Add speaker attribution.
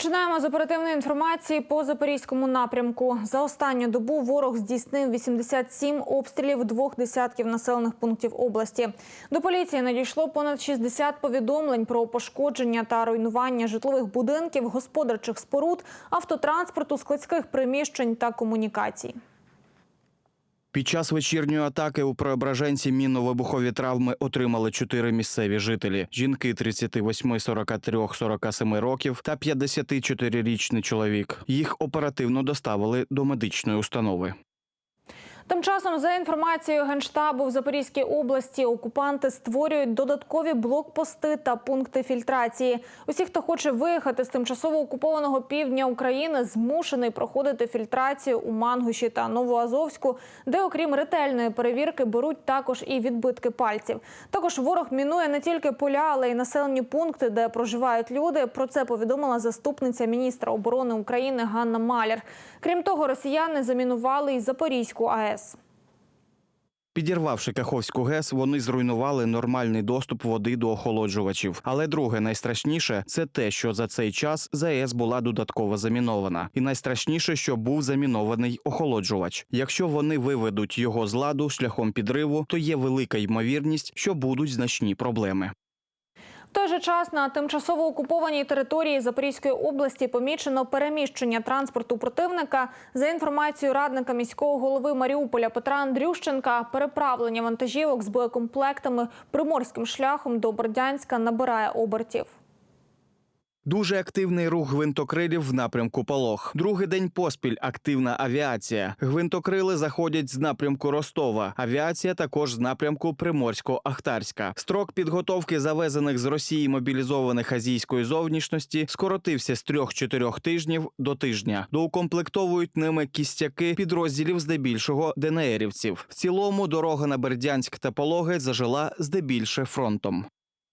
Speaker 1: Починаємо з оперативної інформації по запорізькому напрямку. За останню добу ворог здійснив 87 обстрілів двох десятків населених пунктів області. До поліції надійшло понад 60 повідомлень про пошкодження та руйнування житлових будинків, господарчих споруд, автотранспорту, складських приміщень та комунікацій.
Speaker 2: Під час вечірньої атаки у Преображенці мінно-вибухові травми отримали чотири місцеві жителі: жінки 38, 43, 47 років та 54-річний чоловік. Їх оперативно доставили до медичної установи.
Speaker 1: Тим часом, за інформацією генштабу в Запорізькій області, окупанти створюють додаткові блокпости та пункти фільтрації. Усі, хто хоче виїхати з тимчасово окупованого півдня України, змушений проходити фільтрацію у Мангуші та Новоазовську, де, окрім ретельної перевірки, беруть також і відбитки пальців. Також ворог мінує не тільки поля, але й населені пункти, де проживають люди. Про це повідомила заступниця міністра оборони України Ганна Маляр. Крім того, росіяни замінували і Запорізьку АЕС.
Speaker 2: Підірвавши Каховську ГЕС, вони зруйнували нормальний доступ води до охолоджувачів. Але друге найстрашніше це те, що за цей час ЗАЕС була додатково замінована. І найстрашніше, що був замінований охолоджувач. Якщо вони виведуть його з ладу шляхом підриву, то є велика ймовірність, що будуть значні проблеми.
Speaker 1: Той же час на тимчасово окупованій території Запорізької області помічено переміщення транспорту противника. За інформацією радника міського голови Маріуполя Петра Андрющенка, переправлення вантажівок з боєкомплектами приморським шляхом до Бердянська набирає обертів.
Speaker 2: Дуже активний рух гвинтокрилів в напрямку Полог. Другий день поспіль активна авіація. Гвинтокрили заходять з напрямку Ростова. Авіація також з напрямку Приморсько-Ахтарська. Строк підготовки завезених з Росії мобілізованих азійської зовнішності скоротився з трьох-чотирьох тижнів до тижня. Доукомплектовують ними кістяки підрозділів здебільшого ДНРівців. В цілому дорога на Бердянськ та Пологи зажила здебільше фронтом.